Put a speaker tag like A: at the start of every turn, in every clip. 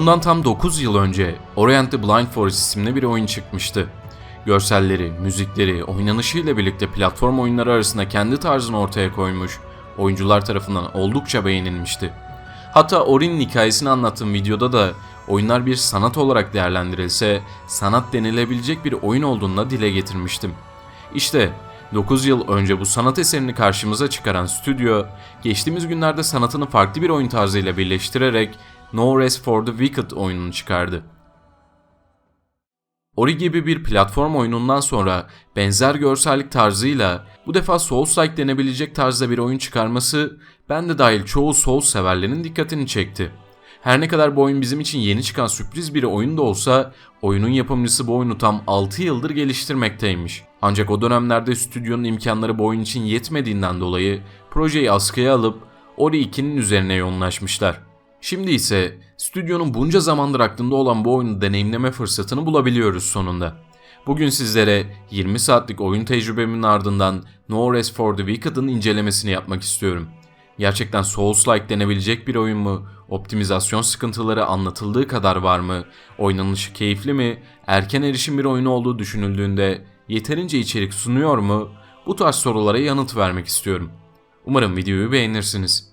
A: Bundan tam 9 yıl önce Orient the Blind Forest isimli bir oyun çıkmıştı. Görselleri, müzikleri, oynanışıyla birlikte platform oyunları arasında kendi tarzını ortaya koymuş, oyuncular tarafından oldukça beğenilmişti. Hatta Ori'nin hikayesini anlattığım videoda da oyunlar bir sanat olarak değerlendirilse sanat denilebilecek bir oyun olduğunu dile getirmiştim. İşte 9 yıl önce bu sanat eserini karşımıza çıkaran stüdyo, geçtiğimiz günlerde sanatını farklı bir oyun tarzıyla birleştirerek No Rest for the Wicked oyununu çıkardı. Ori gibi bir platform oyunundan sonra benzer görsellik tarzıyla bu defa Souls-like denebilecek tarzda bir oyun çıkarması ben de dahil çoğu Souls severlerin dikkatini çekti. Her ne kadar bu oyun bizim için yeni çıkan sürpriz bir oyun da olsa oyunun yapımcısı bu oyunu tam 6 yıldır geliştirmekteymiş. Ancak o dönemlerde stüdyonun imkanları bu oyun için yetmediğinden dolayı projeyi askıya alıp Ori 2'nin üzerine yoğunlaşmışlar. Şimdi ise stüdyonun bunca zamandır aklında olan bu oyunu deneyimleme fırsatını bulabiliyoruz sonunda. Bugün sizlere 20 saatlik oyun tecrübemin ardından No Rest for the Wicked'ın incelemesini yapmak istiyorum. Gerçekten Souls-like denebilecek bir oyun mu? Optimizasyon sıkıntıları anlatıldığı kadar var mı? Oynanışı keyifli mi? Erken erişim bir oyun olduğu düşünüldüğünde yeterince içerik sunuyor mu? Bu tarz sorulara yanıt vermek istiyorum. Umarım videoyu beğenirsiniz.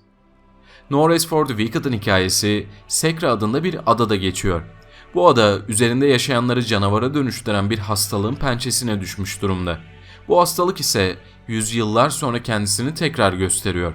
A: No Rest for Wicked'ın hikayesi Sekra adında bir adada geçiyor. Bu ada üzerinde yaşayanları canavara dönüştüren bir hastalığın pençesine düşmüş durumda. Bu hastalık ise yüzyıllar sonra kendisini tekrar gösteriyor.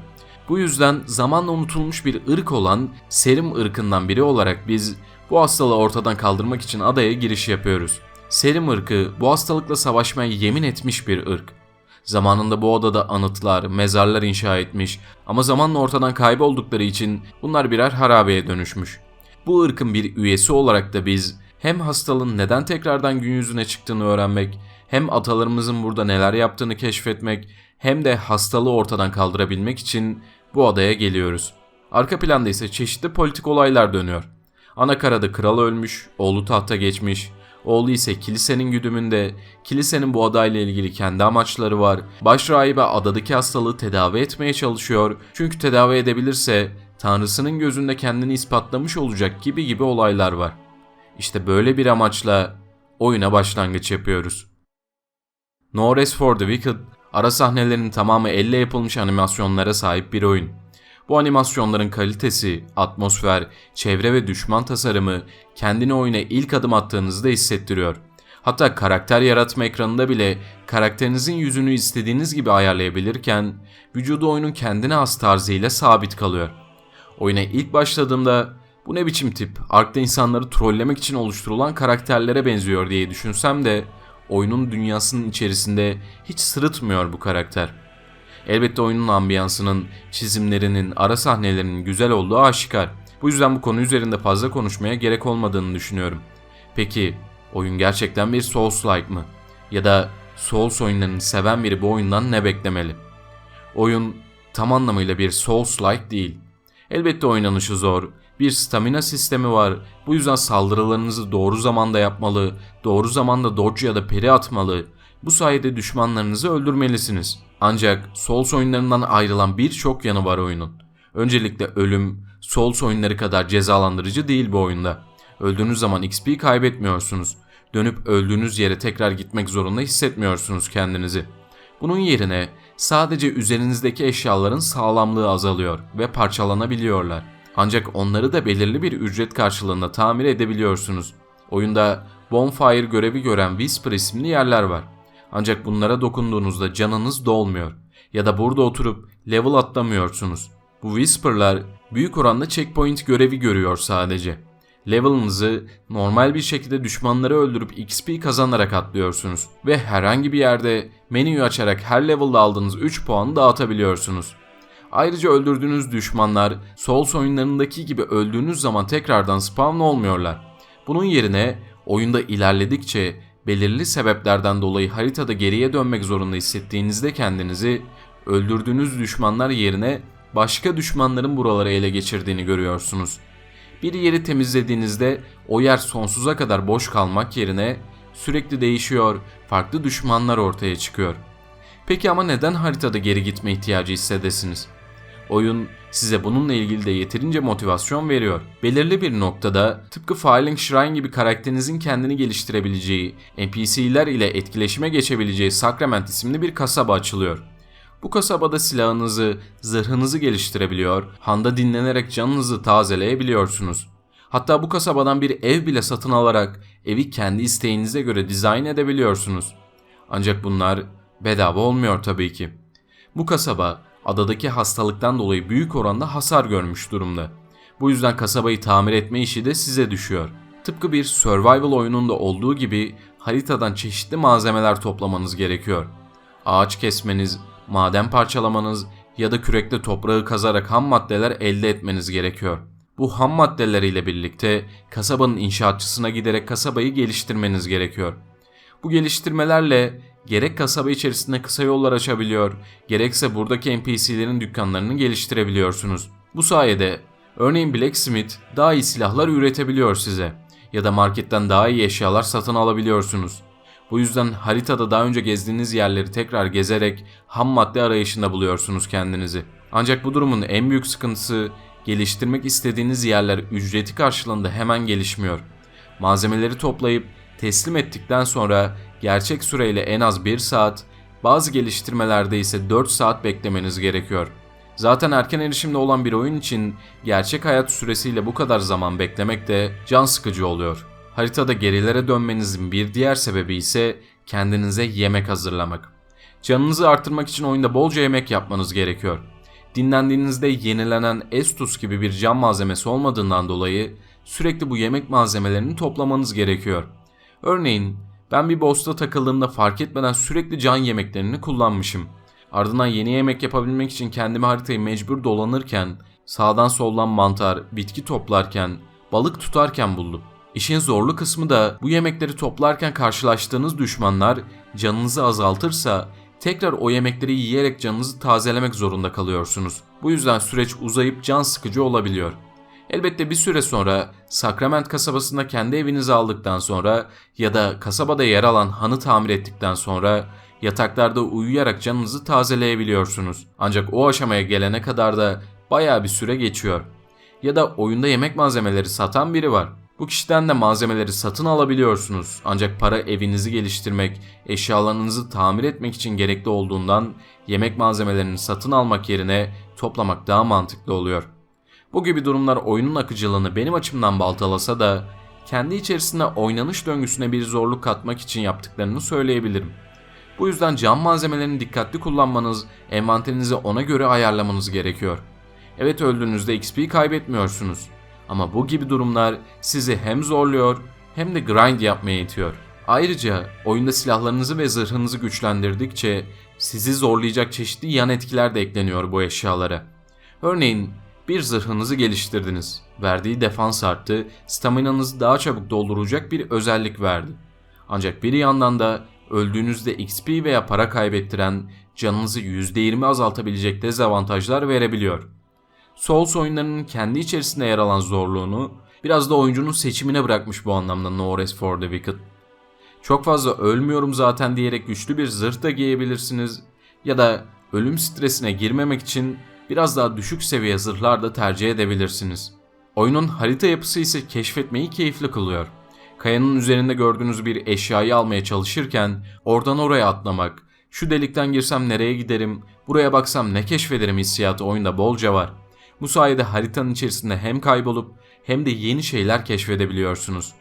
A: Bu yüzden zamanla unutulmuş bir ırk olan Serim ırkından biri olarak biz bu hastalığı ortadan kaldırmak için adaya giriş yapıyoruz. Serim ırkı bu hastalıkla savaşmaya yemin etmiş bir ırk. Zamanında bu odada anıtlar, mezarlar inşa etmiş ama zamanla ortadan kayboldukları için bunlar birer harabeye dönüşmüş. Bu ırkın bir üyesi olarak da biz hem hastalığın neden tekrardan gün yüzüne çıktığını öğrenmek, hem atalarımızın burada neler yaptığını keşfetmek, hem de hastalığı ortadan kaldırabilmek için bu adaya geliyoruz. Arka planda ise çeşitli politik olaylar dönüyor. Anakarada kral ölmüş, oğlu tahta geçmiş, Oğlu ise kilisenin güdümünde, kilisenin bu adayla ilgili kendi amaçları var. Başrahibe adadaki hastalığı tedavi etmeye çalışıyor. Çünkü tedavi edebilirse tanrısının gözünde kendini ispatlamış olacak gibi gibi olaylar var. İşte böyle bir amaçla oyuna başlangıç yapıyoruz. No Rest for the Wicked, ara sahnelerinin tamamı elle yapılmış animasyonlara sahip bir oyun. Bu animasyonların kalitesi, atmosfer, çevre ve düşman tasarımı kendini oyuna ilk adım attığınızda hissettiriyor. Hatta karakter yaratma ekranında bile karakterinizin yüzünü istediğiniz gibi ayarlayabilirken vücudu oyunun kendine has tarzıyla sabit kalıyor. Oyuna ilk başladığımda bu ne biçim tip, Ark'ta insanları trollemek için oluşturulan karakterlere benziyor diye düşünsem de oyunun dünyasının içerisinde hiç sırıtmıyor bu karakter. Elbette oyunun ambiyansının, çizimlerinin, ara sahnelerinin güzel olduğu aşikar. Bu yüzden bu konu üzerinde fazla konuşmaya gerek olmadığını düşünüyorum. Peki oyun gerçekten bir Souls-like mı? Ya da Souls oyunlarını seven biri bu oyundan ne beklemeli? Oyun tam anlamıyla bir Souls-like değil. Elbette oynanışı zor, bir stamina sistemi var. Bu yüzden saldırılarınızı doğru zamanda yapmalı, doğru zamanda dodge ya da peri atmalı. Bu sayede düşmanlarınızı öldürmelisiniz. Ancak Souls oyunlarından ayrılan birçok yanı var oyunun. Öncelikle ölüm, Souls oyunları kadar cezalandırıcı değil bu oyunda. Öldüğünüz zaman XP kaybetmiyorsunuz. Dönüp öldüğünüz yere tekrar gitmek zorunda hissetmiyorsunuz kendinizi. Bunun yerine sadece üzerinizdeki eşyaların sağlamlığı azalıyor ve parçalanabiliyorlar. Ancak onları da belirli bir ücret karşılığında tamir edebiliyorsunuz. Oyunda Bonfire görevi gören Whisper isimli yerler var. Ancak bunlara dokunduğunuzda canınız dolmuyor ya da burada oturup level atlamıyorsunuz. Bu Whisper'lar büyük oranda checkpoint görevi görüyor sadece. Level'ınızı normal bir şekilde düşmanları öldürüp XP kazanarak atlıyorsunuz ve herhangi bir yerde menüyü açarak her level'da aldığınız 3 puanı dağıtabiliyorsunuz. Ayrıca öldürdüğünüz düşmanlar Souls oyunlarındaki gibi öldüğünüz zaman tekrardan spawn olmuyorlar. Bunun yerine oyunda ilerledikçe belirli sebeplerden dolayı haritada geriye dönmek zorunda hissettiğinizde kendinizi öldürdüğünüz düşmanlar yerine başka düşmanların buraları ele geçirdiğini görüyorsunuz. Bir yeri temizlediğinizde o yer sonsuza kadar boş kalmak yerine sürekli değişiyor, farklı düşmanlar ortaya çıkıyor. Peki ama neden haritada geri gitme ihtiyacı hissedesiniz? Oyun size bununla ilgili de yeterince motivasyon veriyor. Belirli bir noktada tıpkı Filing Shrine gibi karakterinizin kendini geliştirebileceği, NPC'ler ile etkileşime geçebileceği Sacrament isimli bir kasaba açılıyor. Bu kasabada silahınızı, zırhınızı geliştirebiliyor, handa dinlenerek canınızı tazeleyebiliyorsunuz. Hatta bu kasabadan bir ev bile satın alarak evi kendi isteğinize göre dizayn edebiliyorsunuz. Ancak bunlar bedava olmuyor tabii ki. Bu kasaba adadaki hastalıktan dolayı büyük oranda hasar görmüş durumda. Bu yüzden kasabayı tamir etme işi de size düşüyor. Tıpkı bir survival oyununda olduğu gibi haritadan çeşitli malzemeler toplamanız gerekiyor. Ağaç kesmeniz, maden parçalamanız ya da kürekle toprağı kazarak ham maddeler elde etmeniz gerekiyor. Bu ham maddeleriyle birlikte kasabanın inşaatçısına giderek kasabayı geliştirmeniz gerekiyor. Bu geliştirmelerle gerek kasaba içerisinde kısa yollar açabiliyor, gerekse buradaki NPC'lerin dükkanlarını geliştirebiliyorsunuz. Bu sayede örneğin Blacksmith daha iyi silahlar üretebiliyor size ya da marketten daha iyi eşyalar satın alabiliyorsunuz. Bu yüzden haritada daha önce gezdiğiniz yerleri tekrar gezerek ham madde arayışında buluyorsunuz kendinizi. Ancak bu durumun en büyük sıkıntısı geliştirmek istediğiniz yerler ücreti karşılığında hemen gelişmiyor. Malzemeleri toplayıp teslim ettikten sonra gerçek süreyle en az 1 saat, bazı geliştirmelerde ise 4 saat beklemeniz gerekiyor. Zaten erken erişimde olan bir oyun için gerçek hayat süresiyle bu kadar zaman beklemek de can sıkıcı oluyor. Haritada gerilere dönmenizin bir diğer sebebi ise kendinize yemek hazırlamak. Canınızı artırmak için oyunda bolca yemek yapmanız gerekiyor. Dinlendiğinizde yenilenen Estus gibi bir cam malzemesi olmadığından dolayı sürekli bu yemek malzemelerini toplamanız gerekiyor. Örneğin ben bir boss'ta takıldığımda fark etmeden sürekli can yemeklerini kullanmışım. Ardından yeni yemek yapabilmek için kendimi haritayı mecbur dolanırken, sağdan soldan mantar, bitki toplarken, balık tutarken buldum. İşin zorlu kısmı da bu yemekleri toplarken karşılaştığınız düşmanlar canınızı azaltırsa tekrar o yemekleri yiyerek canınızı tazelemek zorunda kalıyorsunuz. Bu yüzden süreç uzayıp can sıkıcı olabiliyor. Elbette bir süre sonra Sacrament kasabasında kendi evinizi aldıktan sonra ya da kasabada yer alan hanı tamir ettikten sonra yataklarda uyuyarak canınızı tazeleyebiliyorsunuz. Ancak o aşamaya gelene kadar da baya bir süre geçiyor. Ya da oyunda yemek malzemeleri satan biri var. Bu kişiden de malzemeleri satın alabiliyorsunuz. Ancak para evinizi geliştirmek, eşyalarınızı tamir etmek için gerekli olduğundan yemek malzemelerini satın almak yerine toplamak daha mantıklı oluyor. Bu gibi durumlar oyunun akıcılığını benim açımdan baltalasa da kendi içerisinde oynanış döngüsüne bir zorluk katmak için yaptıklarını söyleyebilirim. Bu yüzden cam malzemelerini dikkatli kullanmanız, envanterinizi ona göre ayarlamanız gerekiyor. Evet öldüğünüzde XP kaybetmiyorsunuz. Ama bu gibi durumlar sizi hem zorluyor hem de grind yapmaya itiyor. Ayrıca oyunda silahlarınızı ve zırhınızı güçlendirdikçe sizi zorlayacak çeşitli yan etkiler de ekleniyor bu eşyalara. Örneğin bir zırhınızı geliştirdiniz. Verdiği defans arttı, staminanızı daha çabuk dolduracak bir özellik verdi. Ancak bir yandan da öldüğünüzde XP veya para kaybettiren, canınızı %20 azaltabilecek dezavantajlar verebiliyor. Souls oyunlarının kendi içerisinde yer alan zorluğunu biraz da oyuncunun seçimine bırakmış bu anlamda No Rest for the Wicked. Çok fazla ölmüyorum zaten diyerek güçlü bir zırh da giyebilirsiniz ya da ölüm stresine girmemek için biraz daha düşük seviye zırhlar da tercih edebilirsiniz. Oyunun harita yapısı ise keşfetmeyi keyifli kılıyor. Kayanın üzerinde gördüğünüz bir eşyayı almaya çalışırken oradan oraya atlamak, şu delikten girsem nereye giderim, buraya baksam ne keşfederim hissiyatı oyunda bolca var. Bu sayede haritanın içerisinde hem kaybolup hem de yeni şeyler keşfedebiliyorsunuz.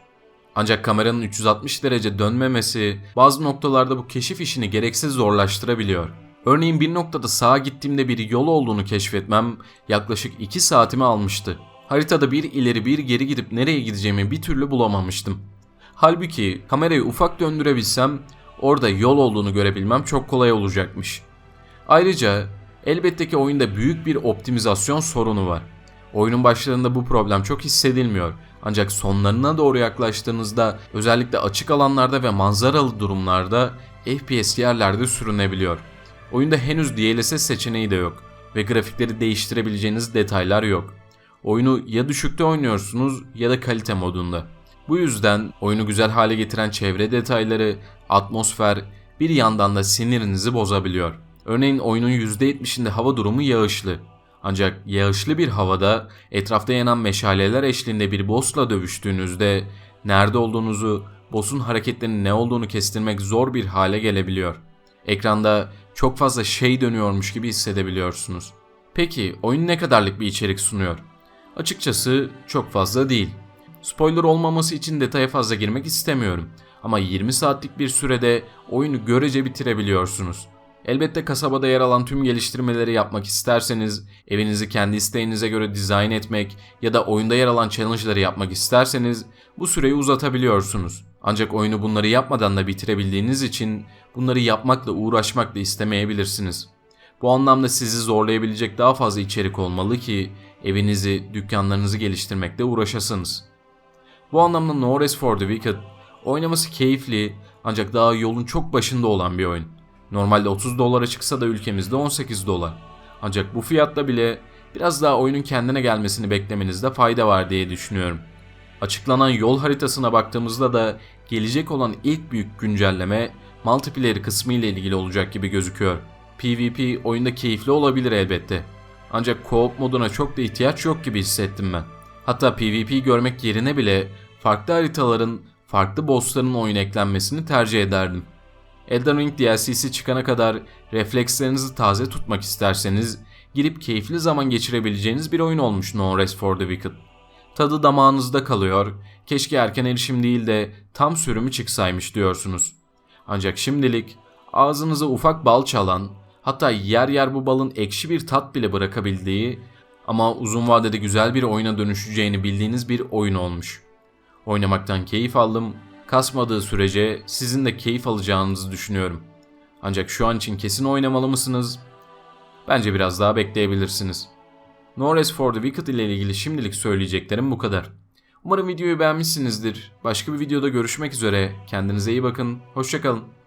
A: Ancak kameranın 360 derece dönmemesi bazı noktalarda bu keşif işini gereksiz zorlaştırabiliyor. Örneğin bir noktada sağa gittiğimde bir yol olduğunu keşfetmem yaklaşık 2 saatimi almıştı. Haritada bir ileri bir geri gidip nereye gideceğimi bir türlü bulamamıştım. Halbuki kamerayı ufak döndürebilsem orada yol olduğunu görebilmem çok kolay olacakmış. Ayrıca elbette ki oyunda büyük bir optimizasyon sorunu var. Oyunun başlarında bu problem çok hissedilmiyor. Ancak sonlarına doğru yaklaştığınızda özellikle açık alanlarda ve manzaralı durumlarda FPS yerlerde sürünebiliyor. Oyunda henüz DLSS seçeneği de yok ve grafikleri değiştirebileceğiniz detaylar yok. Oyunu ya düşükte oynuyorsunuz ya da kalite modunda. Bu yüzden oyunu güzel hale getiren çevre detayları, atmosfer bir yandan da sinirinizi bozabiliyor. Örneğin oyunun %70'inde hava durumu yağışlı. Ancak yağışlı bir havada etrafta yanan meşaleler eşliğinde bir boss'la dövüştüğünüzde nerede olduğunuzu, boss'un hareketlerinin ne olduğunu kestirmek zor bir hale gelebiliyor. Ekranda çok fazla şey dönüyormuş gibi hissedebiliyorsunuz. Peki oyun ne kadarlık bir içerik sunuyor? Açıkçası çok fazla değil. Spoiler olmaması için detaya fazla girmek istemiyorum. Ama 20 saatlik bir sürede oyunu görece bitirebiliyorsunuz. Elbette kasabada yer alan tüm geliştirmeleri yapmak isterseniz, evinizi kendi isteğinize göre dizayn etmek ya da oyunda yer alan challenge'ları yapmak isterseniz bu süreyi uzatabiliyorsunuz. Ancak oyunu bunları yapmadan da bitirebildiğiniz için bunları yapmakla uğraşmakla istemeyebilirsiniz. Bu anlamda sizi zorlayabilecek daha fazla içerik olmalı ki evinizi, dükkanlarınızı geliştirmekle uğraşasınız. Bu anlamda No Rest for the Wicked oynaması keyifli ancak daha yolun çok başında olan bir oyun. Normalde 30 dolara çıksa da ülkemizde 18 dolar. Ancak bu fiyatta bile biraz daha oyunun kendine gelmesini beklemenizde fayda var diye düşünüyorum. Açıklanan yol haritasına baktığımızda da gelecek olan ilk büyük güncelleme multiplayer kısmı ile ilgili olacak gibi gözüküyor. PvP oyunda keyifli olabilir elbette. Ancak co-op moduna çok da ihtiyaç yok gibi hissettim ben. Hatta PvP görmek yerine bile farklı haritaların, farklı bossların oyun eklenmesini tercih ederdim. Elden Ring DLC'si çıkana kadar reflekslerinizi taze tutmak isterseniz girip keyifli zaman geçirebileceğiniz bir oyun olmuş No Rest for the Wicked. Tadı damağınızda kalıyor, keşke erken erişim değil de tam sürümü çıksaymış diyorsunuz. Ancak şimdilik ağzınıza ufak bal çalan, hatta yer yer bu balın ekşi bir tat bile bırakabildiği ama uzun vadede güzel bir oyuna dönüşeceğini bildiğiniz bir oyun olmuş. Oynamaktan keyif aldım, kasmadığı sürece sizin de keyif alacağınızı düşünüyorum. Ancak şu an için kesin oynamalı mısınız? Bence biraz daha bekleyebilirsiniz. No Rest for the Wicked ile ilgili şimdilik söyleyeceklerim bu kadar. Umarım videoyu beğenmişsinizdir. Başka bir videoda görüşmek üzere. Kendinize iyi bakın. Hoşçakalın.